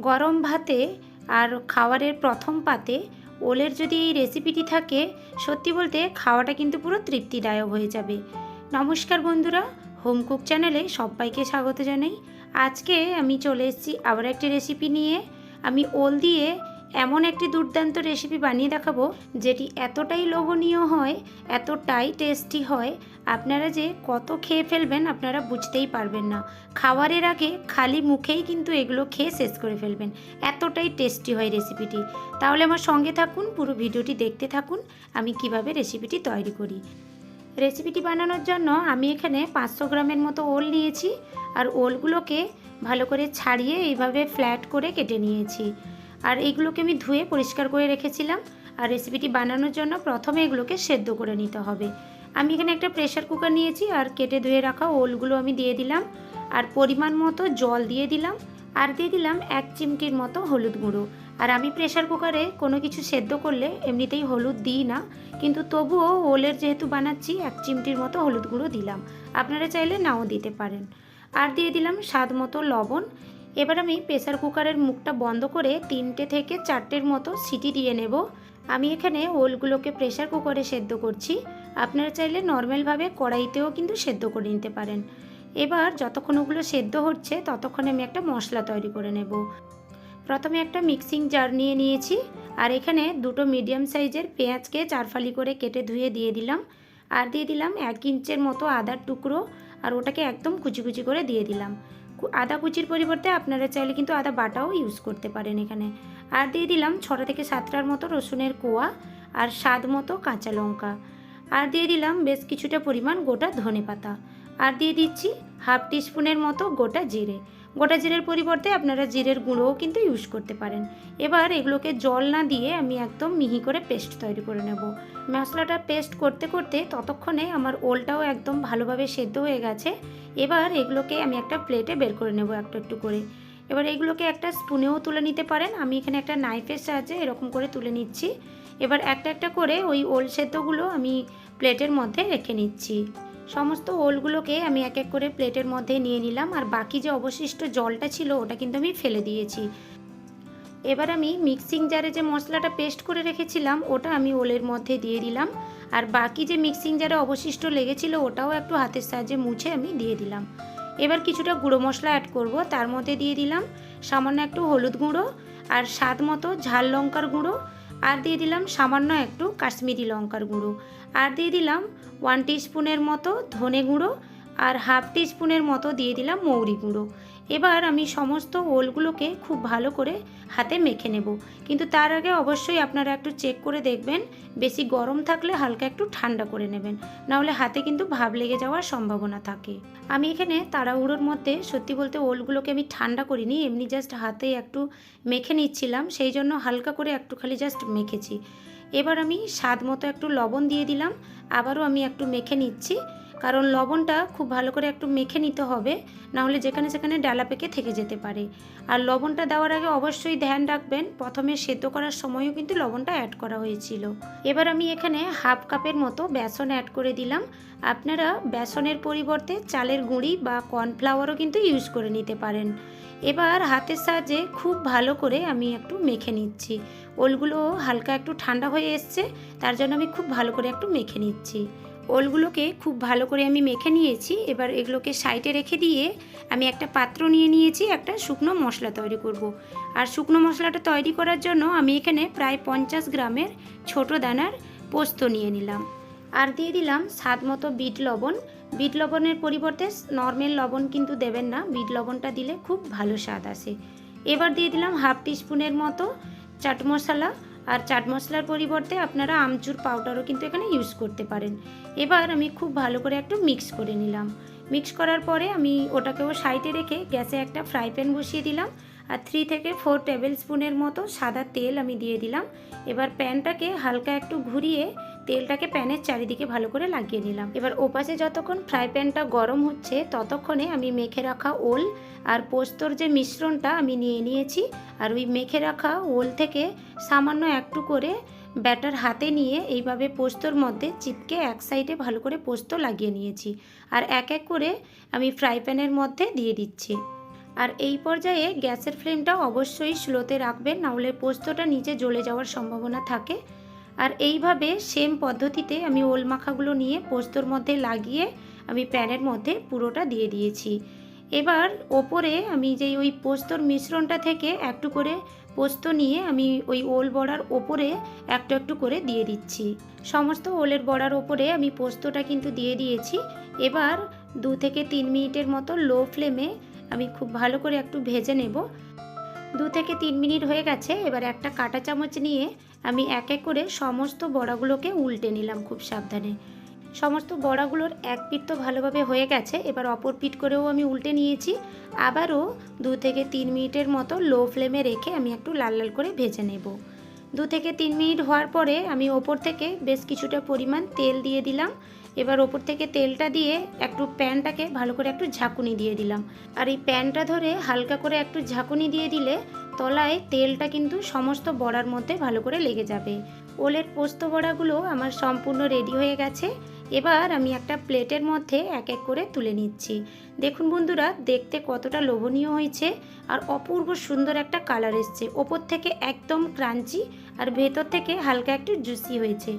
গরম ভাতে আর খাওয়ারের প্রথম পাতে ওলের যদি এই রেসিপিটি থাকে, সত্যি বলতে খাওয়াটা কিন্তু পুরো তৃপ্তিদায়ক হয়ে যাবে। নমস্কার বন্ধুরা, হোম কুক চ্যানেলে সবাইকে স্বাগত জানাই। আজকে আমি চলে এসেছি আবার একটি রেসিপি নিয়ে। আমি ওল দিয়ে এমন একটি দুর্দান্ত রেসিপি বানিয়ে দেখাবো, যেটি এতটাই লোভনীয় হয়, এতটাই টেস্টি হয়, আপনারা যে কত খেয়ে ফেলবেন আপনারা বুঝতেই পারবেন না। খাওয়ারের আগে খালি মুখেই কিন্তু এগুলো খেয়ে শেষ করে ফেলবেন। এতটাই টেস্টি হয় রেসিপিটি তাহলে আমার সঙ্গে থাকুন, পুরো ভিডিওটি দেখতে থাকুন, আমি কীভাবে রেসিপিটি তৈরি করি। রেসিপিটি বানানোর জন্য আমি এখানে পাঁচশো গ্রামের মতো ওল নিয়েছি, আর ওলগুলোকে ভালো করে ছাড়িয়ে এইভাবে ফ্ল্যাট করে কেটে নিয়েছি। আর এইগুলোকে আমি ধুয়ে পরিষ্কার করে রেখেছিলাম। আর রেসিপিটি বানানোর জন্য প্রথমে এগুলোকে সেদ্ধ করে নিতে হবে। আমি এখানে একটা প্রেশার কুকার নিয়েছি আর কেটে ধুয়ে রাখা ওলগুলো আমি দিয়ে দিলাম। আর পরিমাণ মতো জল দিয়ে দিলাম। আর দিয়ে দিলাম এক চিমটির মতো হলুদ গুঁড়ো। আর আমি প্রেশার কুকারে কোনো কিছু সেদ্ধ করলে এমনিতেই হলুদ দিই না। কিন্তু তবুও ওলের যেহেতু বানাচ্ছি, এক চিমটির মতো হলুদ গুঁড়ো দিলাম। আপনারা চাইলে নাও দিতে পারেন। আর দিয়ে দিলাম স্বাদ মতো লবণ। এবার আমি প্রেসার কুকারের মুখটা বন্ধ করে তিনটে থেকে চারটের মতো সিটি দিয়ে নেব। আমি এখানে ওলগুলোকে প্রেসার কুকারে সেদ্ধ করছি। আপনারা চাইলে নর্মালভাবে কড়াইতেও কিন্তু সেদ্ধ করে নিতে পারেন। এবার যতক্ষণ ওগুলো সেদ্ধ হচ্ছে, ততক্ষণ আমি একটা মশলা তৈরি করে নেব। প্রথমে একটা মিক্সিং জার নিয়ে নিয়েছি। আর এখানে দুটো মিডিয়াম সাইজের পেঁয়াজকে চারফালি করে কেটে ধুয়ে দিয়ে দিলাম। আর দিয়ে দিলাম এক ইঞ্চের মতো আদার টুকরো। আর ওটাকে একদম কুচি কুচি করে দিয়ে দিলাম। আদা কুচির পরিবর্তে আপনারা চাইলে কিন্তু আদা বাটাও ইউজ করতে পারেন এখানে। আর দিয়ে দিলাম ছটা থেকে সাতটার মতো রসুনের কোয়া আর স্বাদ মতো কাঁচা লঙ্কা। আর দিয়ে দিলাম বেশ কিছুটা পরিমাণ গোটা ধনে পাতা আর দিয়ে দিচ্ছি হাফ টিস্পুনের মতো গোটা জিরে। গোটা জিরের পরিবর্তে আপনারা জিরের গুঁড়োও কিন্তু ইউজ করতে পারেন। এবার এগুলোকে জল না দিয়ে আমি একদম মিহি করে পেস্ট তৈরি করে নেব। মশলাটা পেস্ট করতে করতে ততক্ষণে আমার ওলটাও একদম ভালোভাবে সেদ্ধ হয়ে গেছে। এবার এগুলোকে আমি একটা প্লেটে বের করে নেব একটু একটু করে। এবার এগুলোকে একটা স্পুনেও তুলে নিতে পারেন। আমি এখানে একটা নাইফের সাহায্যে এরকম করে তুলে নিচ্ছি। এবার একটা একটা করে ওই ওল সেদ্ধগুলো আমি প্লেটের মধ্যে রেখে নিচ্ছি। সমস্ত ওলগুলোকে আমি এক এক করে প্লেটের মধ্যে নিয়ে নিলাম আর বাকি যে অবশিষ্ট জলটা ছিল ওটা কিন্তু আমি ফেলে দিয়েছি। এবার আমি মিক্সিং জারে যে মশলাটা পেস্ট করে রেখেছিলাম, ওটা আমি ওলের মধ্যে দিয়ে দিলাম আর বাকি যে মিক্সিং জারে অবশিষ্ট লেগেছিল, ওটাও একটু হাতের সাহায্যে মুছে আমি দিয়ে দিলাম। এবার কিছুটা গুঁড়ো মশলা অ্যাড করব, তার মধ্যে দিয়ে দিলাম সামান্য একটু হলুদ গুঁড়ো আর স্বাদ মতো ঝাল লঙ্কার গুঁড়ো আর দিয়ে দিলাম সামান্য একটু কাশ্মীরি লঙ্কার গুঁড়ো। আর দিয়ে দিলাম ওয়ান স্পুনের মতো ধনে গুঁড়ো আর হাফ স্পুনের মতো দিয়ে দিলাম মৌরি গুঁড়ো। এবার আমি সমস্ত ওলগুলোকে খুব ভালো করে হাতে মেখে নেব। কিন্তু তার আগে অবশ্যই আপনারা একটু চেক করে দেখবেন, বেশি গরম থাকলে হালকা একটু ঠান্ডা করে নেবেন, নাহলে হাতে কিন্তু ভাব লেগে যাওয়ার সম্ভাবনা থাকে। আমি এখানে তাড়াহুড়োর মধ্যে সত্যি বলতে ওলগুলোকে আমি ঠান্ডা করিনি, এমনি জাস্ট হাতে একটু মেখে নিচ্ছিলাম, সেই জন্য হালকা করে একটু খালি জাস্ট মেখেছি। এবার আমি স্বাদ মতো একটু লবণ দিয়ে দিলাম, আবারও আমি একটু মেখে নিচ্ছি। কারণ লবণটা খুব ভালো করে একটু মেখে নিতে হবে, নাহলে যেখানে সেখানে ডালা পেকে থেকে যেতে পারে। আর লবণটা দেওয়ার আগে অবশ্যই ধ্যান রাখবেন, প্রথমে সেদ্ধ করার সময়ও কিন্তু লবণটা অ্যাড করা হয়েছিল। এবার আমি এখানে হাফ কাপের মতো বেসন অ্যাড করে দিলাম। আপনারা বেসনের পরিবর্তে চালের গুঁড়ি বা কর্নফ্লাওয়ারও কিন্তু ইউজ করে নিতে পারেন। এবার হাতের সাহায্যে খুব ভালো করে আমি একটু মেখে নিচ্ছি। ওলগুলো হালকা একটু ঠান্ডা হয়ে এসছে, তার জন্য আমি খুব ভালো করে একটু মেখে নিচ্ছি। ওলগুলোকে খুব ভালো করে আমি মেখে নিয়েছি। এবার এগুলোকে সাইডে রেখে দিয়ে আমি একটা পাত্র নিয়ে নিয়েছি, একটা শুকনো মশলা তৈরি করব। আর শুকনো মশলাটা তৈরি করার জন্য আমি এখানে প্রায় পঞ্চাশ গ্রামের ছোট দানার পোস্ত নিয়ে নিলাম। আর দিয়ে দিলাম স্বাদ মতো বিট লবণ। বিট লবণের পরিবর্তে নর্মাল লবণ কিন্তু দেবেন না, বিট লবণটা দিলে খুব ভালো স্বাদ আসে। এবার দিয়ে দিলাম হাফ টিস্পুনের মতো চাট মশলা। আর চাট মশলার পরিবর্তে আপনারা আমচুর পাউডারও কিন্তু এখানে ইউজ করতে পারেন। এবার আমি খুব ভালো করে একটু মিক্স করে নিলাম। মিক্স করার পরে আমি ওটাকেও সাইডে রেখে গ্যাসে একটা ফ্রাই প্যান বসিয়ে দিলাম। আর থ্রি থেকে ফোর টেবিল স্পুনের মতো সাদা তেল আমি দিয়ে দিলাম। এবার প্যানটাকে হালকা একটু ঘুরিয়ে তেলটাকে প্যানের চারিদিকে ভালো করে লাগিয়ে নিলাম। এবার ওপাশে যতক্ষণ ফ্রাই প্যানটা গরম হচ্ছে, ততক্ষণে আমি মেখে রাখা ওল আর পোস্তর যে মিশ্রণটা আমি নিয়ে নিয়েছি, আর ওই মেখে রাখা ওল থেকে সামান্য একটু করে ব্যাটার হাতে নিয়ে এইভাবে পোস্তর মধ্যে চিপকে এক সাইডে ভালো করে পোস্ত লাগিয়ে নিয়েছি। আর এক এক করে আমি ফ্রাই প্যানের মধ্যে দিয়ে দিচ্ছি। আর এই পর্যায়ে গ্যাসের ফ্লেমটা অবশ্যই স্লোতে রাখবেন, নাহলে পোস্তটা নিচে জ্বলে যাওয়ার সম্ভাবনা থাকে। আর এইভাবে সেম পদ্ধতিতে আমি ওল মাখাগুলো নিয়ে পোস্তর মধ্যে লাগিয়ে আমি প্যানের মধ্যে পুরোটা দিয়ে দিয়েছি। এবার ওপরে আমি যে ওই পোস্তর মিশ্রণটা থেকে একটু করে পোস্ত নিয়ে আমি ওই ওল বড়ার ওপরে একটু একটু করে দিয়ে দিচ্ছি। সমস্ত ওলের বড়ার ওপরে আমি পোস্তটা কিন্তু দিয়ে দিয়েছি। এবার দু থেকে তিন মিনিটের মতো লো ফ্লেমে আমি খুব ভালো করে একটু ভেজে নেব। দু থেকে তিন মিনিট হয়ে গেছে, এবার একটা কাঁটা চামচ নিয়ে আমি এক এক করে সমস্ত বড়াগুলোকে উল্টে নিলাম খুব সাবধানে। সমস্ত বড়াগুলোর এক পিঠ তো ভালোভাবে হয়ে গেছে, এবার অপর পিঠ করেও আমি উল্টে নিয়েছি। আবারও দু থেকে তিন মিনিটের মতো লো ফ্লেমে রেখে আমি একটু লাল লাল করে ভেজে নেব। দু থেকে তিন মিনিট হওয়ার পরে আমি ওপর থেকে বেশ কিছুটা পরিমাণ তেল দিয়ে দিলাম। এবার ওপর থেকে তেলটা দিয়ে একটু প্যানটাকে ভালো করে একটু ঝাঁকুনি দিয়ে দিলাম। আর এই প্যানটা ধরে হালকা করে একটু ঝাঁকুনি দিয়ে দিলে তলায় তেলটা কিন্তু সমস্ত বড়ার মধ্যে ভালো করে লেগে যাবে। ওলের পোস্ত বড়াগুলো আমার সম্পূর্ণ রেডি হয়ে গেছে। এবার আমি একটা প্লেটের মধ্যে এক এক করে তুলে নিচ্ছি। দেখুন বন্ধুরা, দেখতে কতটা লোভনীয় হয়েছে আর অপূর্ব সুন্দর একটা কালার এসছে। ওপর থেকে একদম ক্রাঞ্চি আর ভেতর থেকে হালকা একটু জুসি হয়েছে।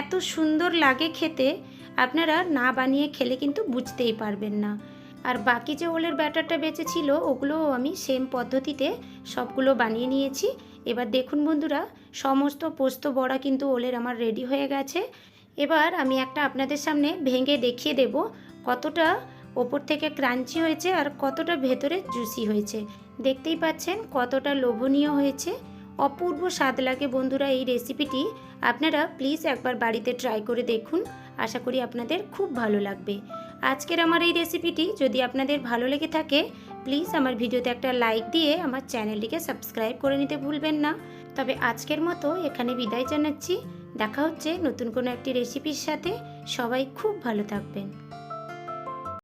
এত সুন্দর লাগে খেতে, আপনারা না বানিয়ে খেলে কিন্তু বুঝতেই পারবেন না। আর বাকি যে ওলের ব্যাটারটা বেঁচে ছিল ওগুলোও আমি সেম পদ্ধতিতে সবগুলো বানিয়ে নিয়েছি। এবার দেখুন বন্ধুরা, সমস্ত পোস্ত বড়া কিন্তু ওলের আমার রেডি হয়ে গেছে। এবার আমি একটা আপনাদের সামনে ভেঙে দেখিয়ে দেব কতটা ওপর থেকে ক্রাঞ্চি হয়েছে আর কতটা ভেতরে জুসি হয়েছে। দেখতেই পাচ্ছেন কতটা লোভনীয় হয়েছে। অপূর্ব স্বাদ লাগে বন্ধুরা এই রেসিপিটি আপনারা প্লিজ একবার বাড়িতে ট্রাই করে দেখুন। আশা করি আপনাদের খুব ভালো লাগবে। আজকের আমার এই রেসিপিটি যদি আপনাদের ভালো লেগে থাকে প্লিজ আমার ভিডিওতে একটা লাইক দিয়ে আমার চ্যানেলটিকে সাবস্ক্রাইব করে নিতে ভুলবেন না। তবে আজকের মতো এখানে বিদায় জানাচ্ছি। দেখা হচ্ছে নতুন কোনো একটি রেসিপির সাথে। সবাই খুব ভালো থাকবেন।